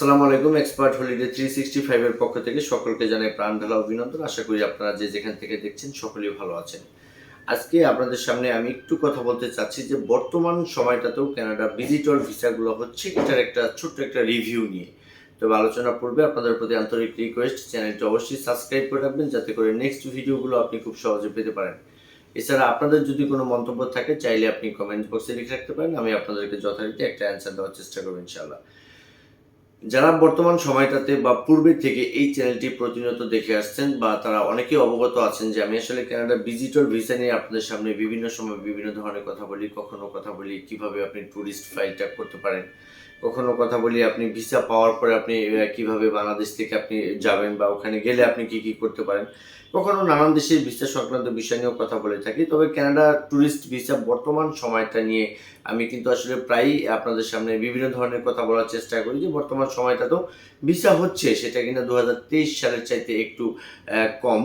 আসসালামু আলাইকুম expert holiday three sixty ফাইভের পক্ষ থেকে সকলকে জানাই প্রাণ ঢালা অভিনন্দন। আশা করি আপনারা যে যেখান থেকে দেখছেন সকলেই ভালো আছেন। আজকে আপনাদের সামনে আমি একটু কথা বলতে চাচ্ছি যে, বর্তমান সময়টাতেও কানাডা ভিজিটর ভিসাগুলো হচ্ছে এটার একটা ছোট্ট একটা রিভিউ নিয়ে। তবে আলোচনা পূর্বে আপনাদের প্রতি আন্তরিক রিকোয়েস্ট চ্যানেলটি অবশ্যই সাবস্ক্রাইব করে রাখবেন যাতে করে নেক্সট ভিডিওগুলো আপনি খুব সহজে পেতে পারেন। এছাড়া আপনাদের যদি কোনো মন্তব্য থাকে, চাইলে আপনি কমেন্ট বক্সে লিখে রাখতে পারেন, আমি আপনাদেরকে যথারীতি একটা অ্যান্সার দেওয়ার চেষ্টা করব ইনশাআল্লাহ। যারা বর্তমান সময়টাতে বা পূর্বে থেকে এই চ্যানেলটি প্রতিনিয়ত দেখে আসছেন বা তারা অনেকেই অবগত আছেন যে আমি আসলে কানাডা ভিজিটর ভিসা নিয়ে আপনাদের সামনে বিভিন্ন সময় বিভিন্ন ধরনের কথা বলি, কখনো কথা বলি কীভাবে আপনি ট্যুরিস্ট ফাইলটা করতে পারেন, কখনো কথা বলি আপনি ভিসা পাওয়ার পরে আপনি কীভাবে বাংলাদেশ থেকে আপনি যাবেন বা ওখানে গেলে আপনি কি কি করতে পারেন, কখনো নানান দেশের ভিসা সংক্রান্ত বিষয় নিয়েও কথা বলে থাকি। তবে কানাডা ট্যুরিস্ট ভিসা বর্তমান সময়টা নিয়ে আমি কিন্তু আসলে প্রায়ই আপনাদের সামনে বিভিন্ন ধরনের কথা বলার চেষ্টা করি যে বর্তমান সময়টা তো ভিসা হচ্ছে, সেটা কিনা দু হাজার তেইশ সালের চাইতে একটু কম।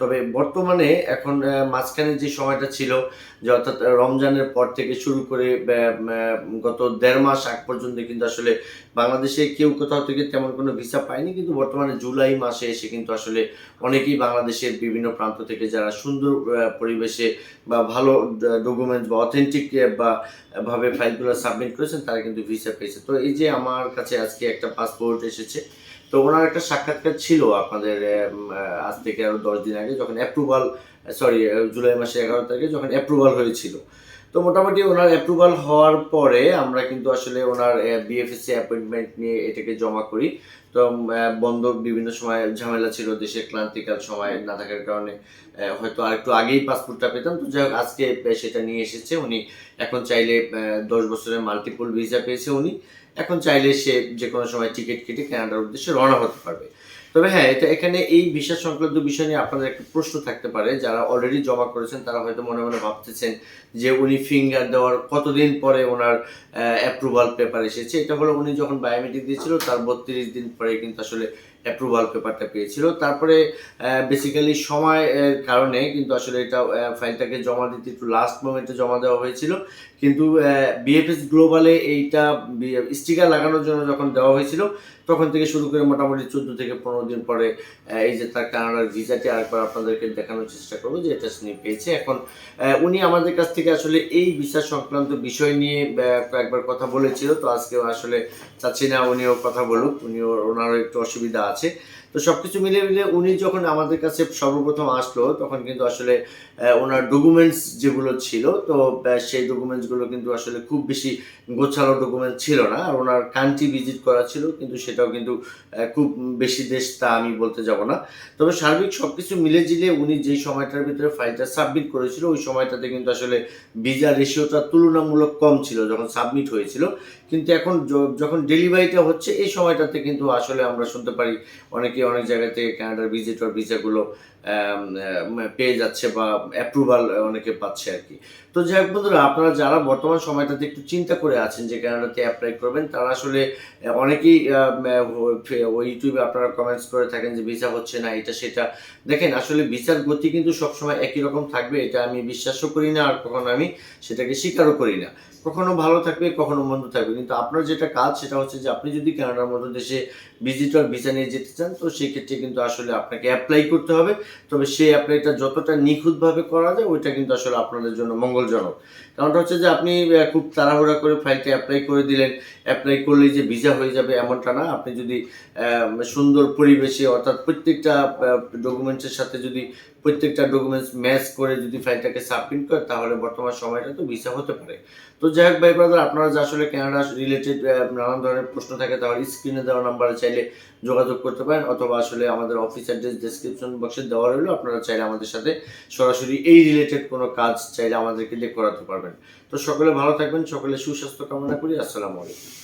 তবে বর্তমানে এখন মাঝখানে যে সময়টা ছিল, যে অর্থাৎ রমজানের পর থেকে শুরু করে গত দেড় মাস আগ পর্যন্ত কিন্তু আসলে বাংলাদেশে কেউ কোথাও থেকে তেমন কোনো ভিসা পায়নি, কিন্তু বর্তমানে জুলাই মাসে এসে কিন্তু আসলে অনেকেই বাংলাদেশের বিভিন্ন প্রান্ত থেকে যারা সুন্দর পরিবেশে বা ভালো ডকুমেন্টস বা অথেন্টিক বা ভাবে ফাইলগুলো সাবমিট করেছেন, তারা কিন্তু ভিসা পেয়েছে। তো এই যে আমার কাছে আজকে একটা পাসপোর্ট এসেছে। তো ওনার একটা সাক্ষাৎকার ছিল আপনাদের আজ থেকে আরও দশ দিন আগে, যখন অ্যাপ্রুভাল সরি জুলাই মাসের এগারো তারিখে যখন অ্যাপ্রুভাল হয়েছিল। তো মোটামুটি ওনার অ্যাপ্রুভাল হওয়ার পরে আমরা কিন্তু আসলে ওনার বিএফএসসি অ্যাপয়েন্টমেন্ট নিয়ে এটাকে জমা করি। তো বন্ধ বিভিন্ন সময় ঝামেলা ছিল, দেশে ক্লান্তিকাল সময় না থাকার কারণে হয়তো আরেকটু আগেই পাসপোর্টটা পেতাম। তো যাই হোক, আজকে সেটা নিয়ে এসেছে উনি। এখন চাইলে দশ বছরের মাল্টিপল ভিসা পেয়েছে উনি। এখন চাইলে সে যে কোনো সময় টিকিট কেটে কানাডার উদ্দেশ্যে রওনা হতে পারবে। তবে হ্যাঁ এটা এখানে এই ভিসা সংক্রান্ত বিষয় নিয়ে আপনাদের একটা প্রশ্ন থাকতে পারে। যারা অলরেডি জমা করেছেন, তারা হয়তো মনে মনে ভাবতেছেন যে উনি ফিঙ্গার দেওয়ার কতদিন পরে ওনার অ্যাপ্রুভাল পেপার এসেছে। এটা হলো উনি যখন বায়োমেট্রিক দিয়েছিল, তার বত্রিশ দিন পরে কিন্তু আসলে অ্যাপ্রুভাল পেপারটা পেয়েছিল। তারপরে বেসিক্যালি সময়ের কারণে কিন্তু আসলে এটা ফাইলটাকে জমা দিতে একটু লাস্ট মোমেন্টে জমা দেওয়া হয়েছিল। কিন্তু বিএফএস গ্লোবালে এইটা স্টিকার লাগানোর জন্য যখন দেওয়া হয়েছিল, তখন থেকে শুরু করে মোটামুটি চোদ্দ থেকে পনেরো দিন পরে এই যে তার কানাডার ভিসাটি আরেকবার আপনাদেরকে দেখানোর চেষ্টা করব যে এটা তিনি পেয়েছে। এখন উনি আমাদের কাছ থেকে আসলে এই ভিসা সংক্রান্ত বিষয় নিয়ে কয়েকবার কথা বলেছিল। তো আজকে আসলে চাচ্ছি না, উনিও কথা বলুক, উনিও, ওনারও একটু অসুবিধা আছে। pace তো সবকিছু মিলে মিলে উনি যখন আমাদের কাছে সর্বপ্রথম আসলো, তখন কিন্তু আসলে ওনার ডকুমেন্টস যেগুলো ছিল, তো সেই ডকুমেন্টসগুলো কিন্তু আসলে খুব বেশি গোছালো ডকুমেন্ট ছিল না। আর ওনার কান্ট্রি ভিজিট করা ছিল, কিন্তু সেটাও কিন্তু খুব বেশি দেশ তা আমি বলতে যাব না। তবে সার্বিক সবকিছু মিলে জিলে উনি যেই সময়টার ভিতরে ফাইলটা সাবমিট করেছিল, ওই সময়টাতে কিন্তু আসলে ভিজা রেশিওটা তুলনামূলক কম ছিল, যখন সাবমিট হয়েছিল। কিন্তু এখন যখন ডেলিভারিটা হচ্ছে, এই সময়টাতে কিন্তু আসলে আমরা শুনতে পারি অনেকে অনেক জায়গা থেকে কানাডার ভিজিটর ভিসাগুলো পেয়ে যাচ্ছে বা অ্যাপ্রুভাল অনেকে পাচ্ছে আর কি। তো যাই হোক বন্ধুরা, আপনারা যারা বর্তমান সময়টাতে একটু চিন্তা করে আছেন যে কানাডাতে অ্যাপ্লাই করবেন, তারা আসলে অনেকেই ওই ইউটিউবে আপনারা কমেন্টস করে থাকেন যে ভিসা হচ্ছে না, এটা সেটা। দেখেন, আসলে ভিসার গতি কিন্তু সবসময় একই রকম থাকবে, এটা আমি বিশ্বাসও করি না, আর কখনো আমি সেটাকে স্বীকারও করি না। কখনো ভালো থাকবে, কখনো মন্দ থাকবে, কিন্তু আপনার যেটা কাজ সেটা হচ্ছে যে আপনি যদি কানাডার মতো দেশে ভিজিটর ভিসা নিয়ে যেতে চান, তো সেই ক্ষেত্রে কিন্তু আসলে আপনাকে অ্যাপ্লাই করতে হবে। তবে সেই অ্যাপ্লাইটা যতটা নিখুঁতভাবে করা যায়, ওইটা কিন্তু আসলে আপনাদের জন্য মঙ্গলজনক। কারণটা হচ্ছে যে আপনি খুব তাড়াহুড়া করে ফাইলটা অ্যাপ্লাই করে দিলেন। অ্যাপ্লাই করলেই যে ভিসা হয়ে যাবে এমনটা না। আপনি যদি সুন্দর পরিবেশে অর্থাৎ প্রত্যেকটা ডকুমেন্টসের সাথে যদি প্রত্যেকটা ডকুমেন্টস ম্যাচ করে যদি ফাইলটাকে সাবমিট করে তাহলে বর্তমান সময়টা তো ভিসা হতে পারে। তো যাই হোক ভাই ব্রাদার আপনারা যে আসলে ক্যানাডা রিলেটেড নানান ধরনের প্রশ্ন থাকে তাহলে স্ক্রিনে দেওয়া নাম্বারে চাইলে যোগাযোগ করতে পারেন, অথবা আসলে আমাদের অফিস অ্যাড্রেস ডেসক্রিপশন বক্সে দেওয়া রইল, আপনারা চাইলে আমাদের সাথে সরাসরি এই রিলেটেড কোনো কাজ চাইলে আমাদেরকে দিয়ে করাতে পারবেন। তো সকলে ভালো থাকবেন, সকলে সুস্বাস্থ্য কামনা করি, আসসালামু আলাইকুম।